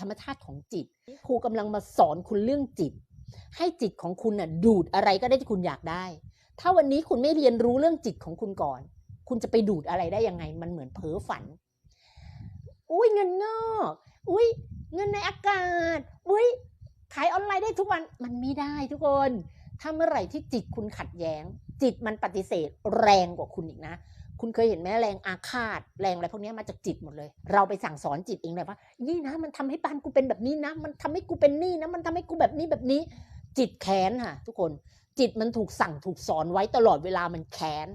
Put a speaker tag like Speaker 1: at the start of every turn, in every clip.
Speaker 1: ธรรมชาติของจิต ครูกำลังมาสอนคุณเรื่องจิต ให้จิตของคุณน่ะดูดอะไรก็ได้ที่คุณอยากได้ ถ้าวันนี้คุณไม่เรียนรู้เรื่องจิตของคุณก่อน คุณจะไปดูดอะไรได้ยังไง มันเหมือนเพ้อฝัน อุ้ยเงินงอกอุ้ยเงินในอากาศ อุ้ยขายออนไลน์ได้ทุกวัน มันไม่ได้ทุกคน ถ้าเมื่อไหร่ที่จิตคุณขัดแย้ง จิตมันปฏิเสธแรงกว่าคุณอีกนะ คุณเคยเห็นไหมแรงอาฆาตแรงอะไรพวกนี้มาจากจิตหมดเลย เราไปสั่งสอนจิตเองเลยว่านี่นะมันทำให้บ้านกูเป็นแบบนี้นะ มันทำให้กูเป็นนี่นะ มันทำให้กูแบบนี้แบบนี้ จิตแค้นค่ะ ทุกคนจิตมันถูกสั่งถูกสอนไว้ตลอดเวลามันแค้น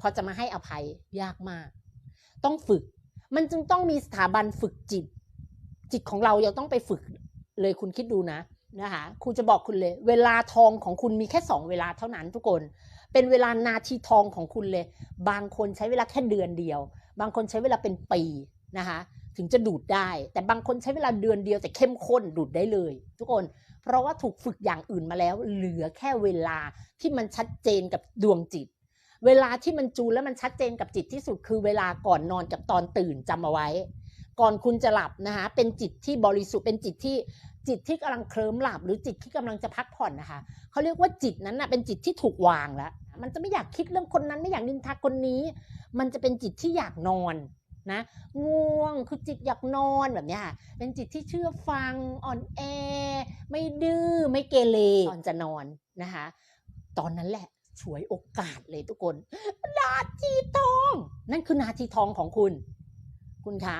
Speaker 1: พอจะมาให้อภัยยากมาก ต้องฝึก มันจึงต้องมีสถาบันฝึกจิต จิตของเรายังต้องไปฝึกเลยคุณคิดดูนะนะคะครูจะบอกคุณเลย เวลาทองของคุณมีแค่สองเวลาเท่านั้นทุกคน เป็นเวลานาทีทองของคุณเลย บางคนใช้เวลาแค่เดือนเดียว บางคนใช้เวลาเป็นปีนะคะถึงจะดูดได้ แต่บางคนใช้เวลาเดือนเดียวแต่เข้มข้นดูดได้เลย ทุกคน เพราะว่าถูกฝึกอย่างอื่นมาแล้ว เหลือแค่เวลาที่มันชัดเจนกับดวงจิต เวลาที่มันจูนแล้วมันชัดเจนกับจิตที่สุดคือเวลาก่อนนอนกับตอนตื่นจำเอาไว้ ก่อนคุณจะหลับนะคะเป็นจิตที่บริสุทธิ์เป็นจิตที่ จิตที่กำลังเคลิ้มหลับ หรือจิตที่กำลังจะพักผ่อนนะคะเขาเรียกว่าจิตนั้นนะเป็นจิตที่ถูกวางแล้ว มันจะไม่อยากคิดเรื่องคนนั้นไม่อยากนินทาคนนี้ มันจะเป็นจิตที่อยากนอนนะง่วงคือจิตอยากนอนแบบนี้ค่ะเป็นจิตที่เชื่อฟังอ่อนแอ ไม่ดื้อไม่เกเรตอนจะนอนนะคะ ตอนนั้นแหละฉวยโอกาสเลยทุกคนนาทีทอง นั่นคือนาทีทองของคุณ คุณคะ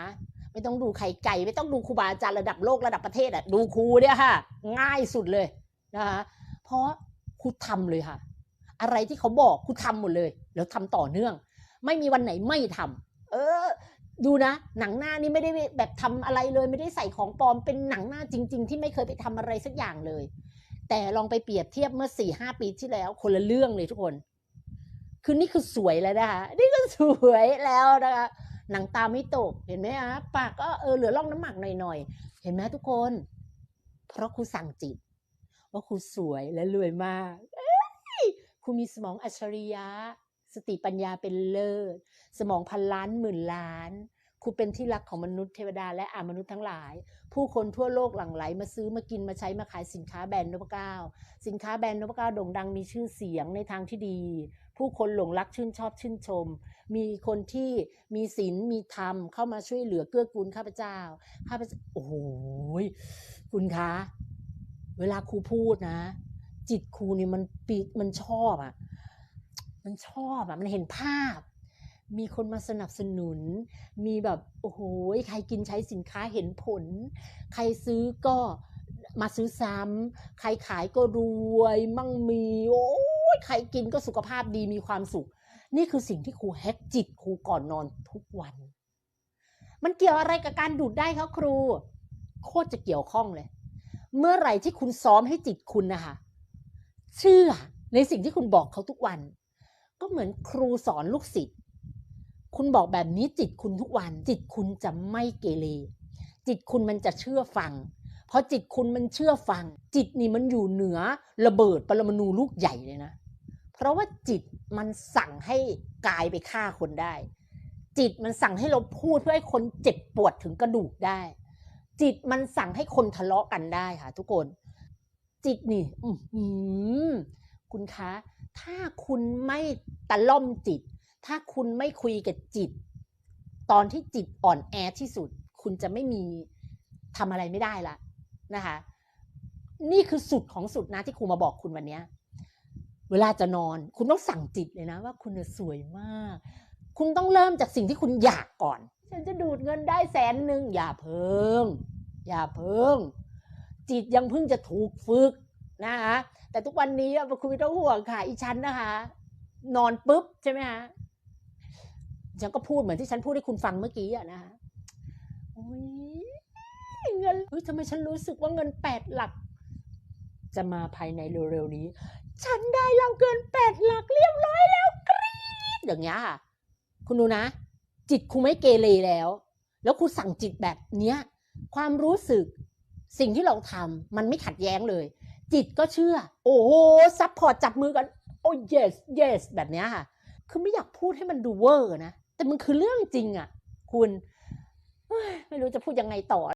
Speaker 1: ไม่ต้องดูไข่ไก่ไม่ต้องดูครูบาอาจารย์ระดับโลกระดับประเทศอะดูครูเนี่ยค่ะ ง่ายสุดเลยนะคะเพราะครูทำเลยค่ะ อะไรที่เขาบอกครูทำหมดเลย แล้วทำต่อเนื่อง ไม่มีวันไหนไม่ทำเออ ดูนะ หนังหน้านี่ไม่ได้แบบทำอะไรเลย ไม่ได้ใส่ของปลอมเป็นหนังหน้าจริง ๆ ที่ไม่เคยไปทำอะไรสักอย่างเลย แต่ลองไปเปรียบเทียบเมื่อสี่ห้าปีที่แล้ว คนละเรื่องเลยทุกคน คือนี่คือสวยแล้วนะคะนี่ก็สวยแล้วนะคะ หนังตาไม่ตก เห็นไหมอะปากก็เออเหลือร่องน้ำหมักหน่อยๆ เห็นไหมทุกคน เพราะครูสั่งจิต ว่าครูสวยและรวยมากครูมีสมองอัจฉริยะ สติปัญญาเป็นเลิศ สมองพันล้านหมื่นล้าน ครูเป็นที่รักของมนุษย์เทวดาและอามนุษย์ทั้งหลาย ผู้คนทั่วโลกหลั่งไหลมาซื้อมากินมาใช้มาขายสินค้าแบรนด์นพเก้าสินค้าแบรนด์นพเก้าโด่งดังมีชื่อเสียงในทางที่ดี ผู้คนหลงรักชื่นชอบชื่นชม มีคนที่มีศีลมีธรรมเข้ามาช่วยเหลือเกื้อกูลข้าพเจ้าข้าพเจ้าโอ้โหยคุณคะเวลาครูพูดนะ จิตครูนี่มันปีมันชอบอะ่ะ มันชอบอะ่ะ มันเห็นภาพ มีคนมาสนับสนุน มีแบบโอ้โหใครกินใช้สินค้าเห็นผล ใครซื้อก็มาซื้อซ้ำใครขายก็รวยมั่งมีโอ้ยใครกินก็สุขภาพดีมีความสุข นี่คือสิ่งที่ครูแฮกจิตครูก่อนนอนทุกวัน มันเกี่ยวอะไรกับการดูดได้คะครู โคตรจะเกี่ยวข้องเลย เมื่อไหร่ที่คุณซ้อมให้จิตคุณนะคะเชื่อในสิ่งที่คุณบอกเขาทุกวัน ก็เหมือนครูสอนลูกศิษย์ คุณบอกแบบนี้จิตคุณทุกวัน จิตคุณจะไม่เกเรจิตคุณมันจะเชื่อฟังเพราะจิตคุณมันเชื่อฟัง จิตนี่มันอยู่เหนือระเบิดปรมาณูลูกใหญ่เลยนะ เพราะว่าจิตมันสั่งให้กายไปฆ่าคนได้ จิตมันสั่งให้เราพูดเพื่อให้คนเจ็บปวดถึงกระดูกได้ จิตมันสั่งให้คนทะเลาะกันได้ค่ะทุกคน จิตนี่อือหือคุณคะ ถ้าคุณไม่ตะล่อมจิต ถ้าคุณไม่คุยกับจิต ตอนที่จิตอ่อนแอที่สุด คุณจะไม่มีทำอะไรไม่ได้ละนะคะ นี่คือสุดของสุดนะที่ครูมาบอกคุณวันเนี้ยเวลาจะนอน คุณต้องสั่งจิตเลยนะว่าคุณสวยมาก คุณต้องเริ่มจากสิ่งที่คุณอยากก่อน ฉันจะดูดเงินได้แสนหนึ่งอย่าเพิ่ง อย่าเพิ่ง จิตยังเพิ่งจะถูกฝึกนะคะแต่ทุกวันนี้คุณไม่ต้องห่วงค่ะ อีฉันนะคะ นอนปุ๊บใช่ไหมคะ ฉันก็พูดเหมือนที่ฉันพูดให้คุณฟังเมื่อกี้อะนะคะเงินเฮ้ยทำไมฉันรู้สึกว่าเงินแปดหลัก จะมาภายในเร็วๆนี้ ฉันได้รับเกินแปดหลักเรียบร้อยแล้วกรี๊ดอย่างเงี้ยค่ะ คุณดูนะ จิตครูไม่เกเรแล้ว แล้วครูสั่งจิตแบบเนี้ย ความรู้สึกสิ่งที่เราทำมันไม่ขัดแย้งเลย จิตก็เชื่อ โอ้โหซัพพอร์ตจับมือกัน โอ้ yes yes แบบเนี้ยค่ะ คือไม่อยากพูดให้มันดูเวอร์นะ แต่มันคือเรื่องจริงอะ่ะ คุณไม่รู้จะพูดยังไงต่อ